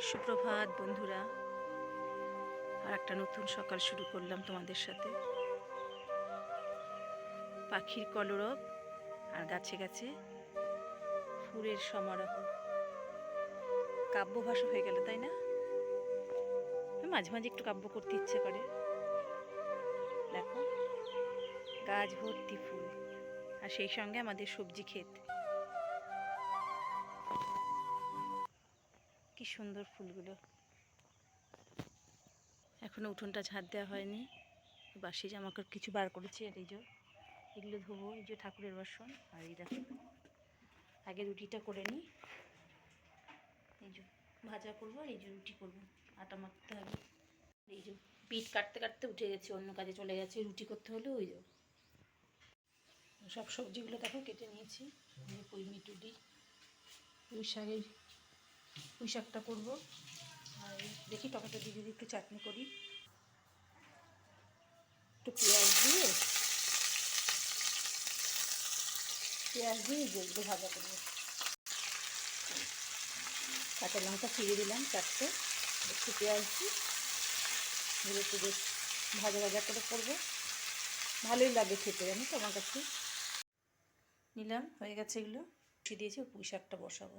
সুপ্রভাত, বন্ধুরা। আর একটা নতুন সকাল শুরু করলাম তোমাদের সাথে। পাখির কলরব আর গাছে গাছে ফুলের সমারোহ। কাব্য ভাষা হয়ে গেল, তাই না? মাঝে মাঝে একটু কাব্য করতে ইচ্ছে করে। দেখো, গাছ ভর্তি ফুল। আর সেই সঙ্গে আমাদের সবজি ক্ষেত। সুন্দর ফুলগুলো। এখনও উঠোনটা ঝাড় দেওয়া হয়নি। বাসি জামা কাপড় কিছু বার করেছি, আর এই যে, এগুলো ধোবো, এই যে ঠাকুরের বাসন, আর এই দেখো। আগে রুটিটা করে নিই। এই যে, ভাজা করব, আর এই যে রুটি করব, আটা মাখতে হবে। এই যে, পিঠ কাটতে কাটতে উঠে গেছে, অন্য কাজে চলে গেছে, রুটি করতে হলে ওই যে। সব সবজিগুলো দেখো, কেটে নিয়েছি। পুঁই মিটুডি পুঁই শাকের পুঁই শাকটা করব। আর দেখি টমেটো দিয়ে যদি একটু চাটনি করি। একটু পেঁয়াজ দিয়ে। পেঁয়াজ দিয়ে যেগুলো ভাজা করব। কাঁচা লঙ্কা ফিরে দিলাম চারটে। একটু পেঁয়াজ দিই এগুলো একটু বেশ ভাজা ভাজা করে করব। ভালোই লাগে খেতে, জানি তো আমার কাছে। নিলাম, হয়ে গেছে এগুলো। বসিয়ে দিয়েছি, পুঁই শাকটা বসাবো।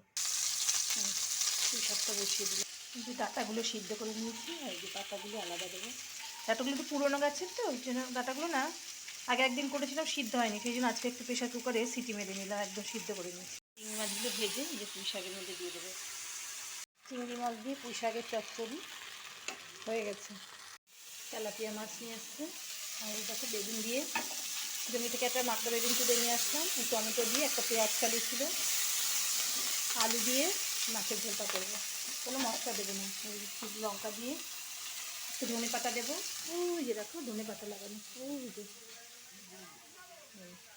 পুঁই শাকটা বসিয়ে দিলাম। কিন্তু ডাটাগুলো সিদ্ধ করে নিয়েছি, আর যে পাতাগুলো আলাদা দেবো। ডাটাগুলো একটু পুরোনো গাছের তো, ওই জন্য ডাটাগুলো না আগে একদিন করেছিলাম, সিদ্ধ হয়নি। সেই জন্য আজকে একটু প্রেশার কুকারে সিটি মেরে নিলাম, একদম সিদ্ধ করে নিয়েছি। চিংড়ি মাছগুলো ভেজে যে পুঁই শাকের মধ্যে দিয়ে দেবো। চিংড়ি মাছ দিয়ে পুঁই শাকের চচ্চড়ি হয়ে গেছে। তেলাপিয়া মাছ নিয়ে আসছে। আর দেখো বেগুন দিয়ে জমি থেকে একটা মাকড়া বেগুন তুলে নিয়ে আসলাম। টমেটো দিয়ে একটা পেঁয়াজ চালিয়েছিল আলু দিয়ে মাছের ঝোলটা করব। কোনো মশলা দেবো না। লঙ্কা দিয়ে একটু ধনে পাতা দেবো। ওই যে দেখো, ধনে পাতা লাগানো। ওই যে।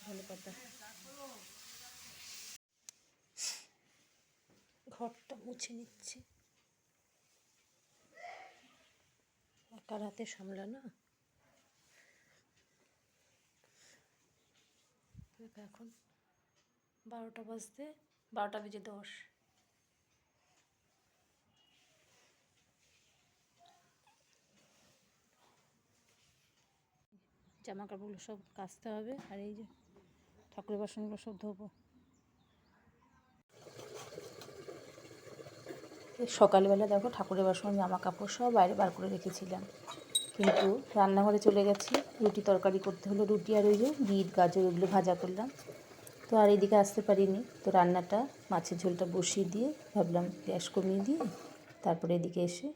ধনে পাতা। ঘরটা মুছে নিচ্ছি। একার হাতে সামলানো। এখন বারোটা বাজতে, বারোটা বেজে দশ। জামা কাপড়গুলো সব কাচতে হবে আর এই যে ঠাকুরের বাসনগুলো সব ধোবো। সকালবেলা দেখো ঠাকুরের বাসন জামা কাপড় সব বাইরে বার করে রেখেছিলাম। কিন্তু রান্নাঘরে চলে গেছি, রুটি তরকারি করতে হলো রুটি আর ওই যে বিট, গাজর এগুলো ভাজা করলাম। তো আর এদিকে আসতে পারিনি, তো রান্নাটা মাছের ঝোলটা বসিয়ে দিয়ে ভাবলাম গ্যাস কমিয়ে দিয়ে তারপরে এদিকে এসে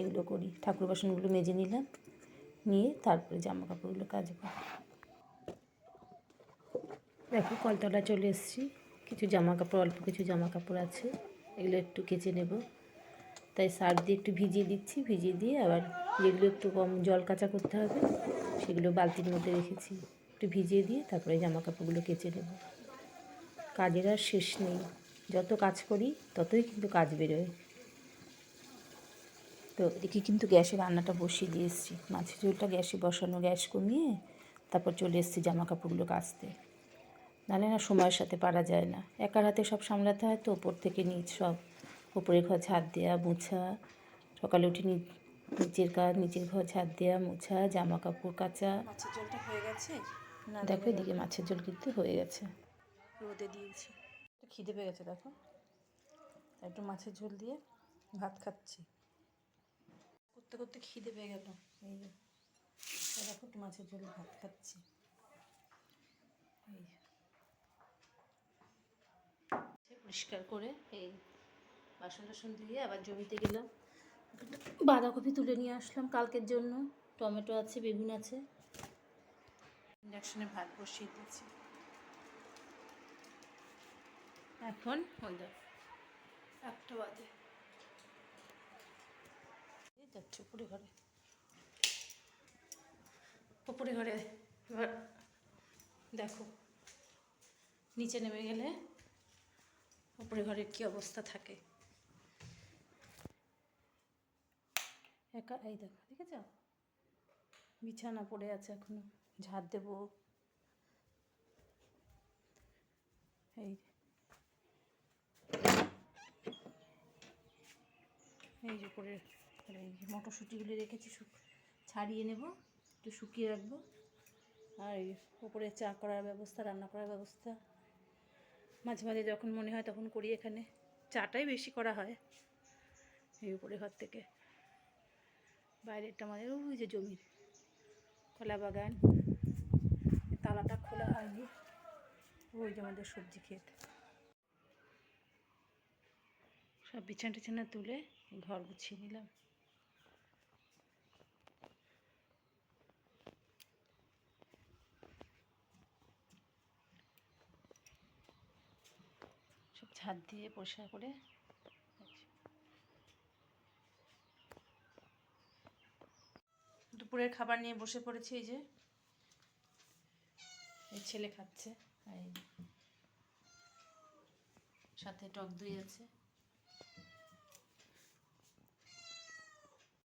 এগুলো করি। ঠাকুর বাসনগুলো মেজে নিলাম। নিয়ে তারপরে জামা কাপড়গুলো কাচবো। দেখো কলতলা চলে এসেছি। কিছু জামা কাপড় অল্প কিছু জামা কাপড় আছে। এগুলো একটু কেচে নেব। তাই সার দিয়ে একটু ভিজিয়ে দিচ্ছি। ভিজিয়ে দিয়ে আবার যেগুলো একটু কম জল কাঁচা করতে হবে, সেগুলো বালতির মধ্যে রেখেছি। একটু ভিজিয়ে দিয়ে তারপরে জামা কাপড়গুলো কেচে নেব। কাজের আর শেষ নেই। যত কাজ করি, ততই কিন্তু কাজ বেরোয়। তো এদিকে কিন্তু গ্যাসে রান্নাটা বসিয়ে দিয়ে এসেছি। মাছের ঝোলটা গ্যাসে বসানো গ্যাস কমিয়ে তারপর চলে এসেছি জামা কাপড়গুলো কাচতে। নাহলে না সময়ের সাথে পারা যায় না। একার হাতে সব সামলাতে হয় তো ওপর থেকে নিচ সব ওপরের ঘর ঝাড় দেওয়া মোছা সকালে উঠে নিচের কাজ নিচের ঘর ঝাড় দেওয়া মোছা জামা কাপড় কাচা। মাছের ঝোলটা হয়ে গেছে? না দেখো এদিকে মাছের ঝোল কিন্তু হয়ে গেছে। রোদে দিয়েছি। খিদে পেয়ে গেছে দেখো। একটু মাছের ঝোল দিয়ে ভাত খাচ্ছি। করতে করতে খিদে পেয়ে গেল। এই দেখো মাছের ঝোল, ভাত খাচ্ছি। এই পরিষ্কার করে এই বাসন টাসন ধুয়ে আবার জমিতে গেলাম। বাঁধাকপি তুলে নিয়ে আসলাম কালকের জন্য। টমেটো আছে, বেগুন আছে। ইন্ডাকশনে ভাত বসিয়ে দিয়েছি। এখন, ওই একটা বাজে। যাচ্ছে উপরে ঘরে। উপরে ঘরে এবার দেখো, নিচে নেমে গেলে উপরে ঘরের কি অবস্থা থাকে। একা এই দেখো, দেখেছ? বিছানা পড়ে আছে এখনও, ঝাড় দেবো। এই এই করে এই যে মটরশুঁটিগুলি রেখেছি ছাড়িয়ে নেব, একটু শুকিয়ে রাখব। আর উপরে চা করার ব্যবস্থা, রান্না করার ব্যবস্থা। মাঝে মাঝে যখন মনে হয় তখন করি এখানে। চাটাই বেশি করা হয় এই উপরে ঘর থেকে। বাইরেরটা আমাদের ওই যে জমির কলা বাগান। তালাটা খোলা হয়নি। ওই যে আমাদের সবজি ক্ষেত। সব বিছানা টিছানা তুলে ঘর গুছিয়ে নিলাম। ছাদ দিয়ে পরিষ্কার করে দুপুরের খাবার নিয়ে বসে পড়েছি এই যে। এই ছেলে খাচ্ছে সাথে টক দই আছে।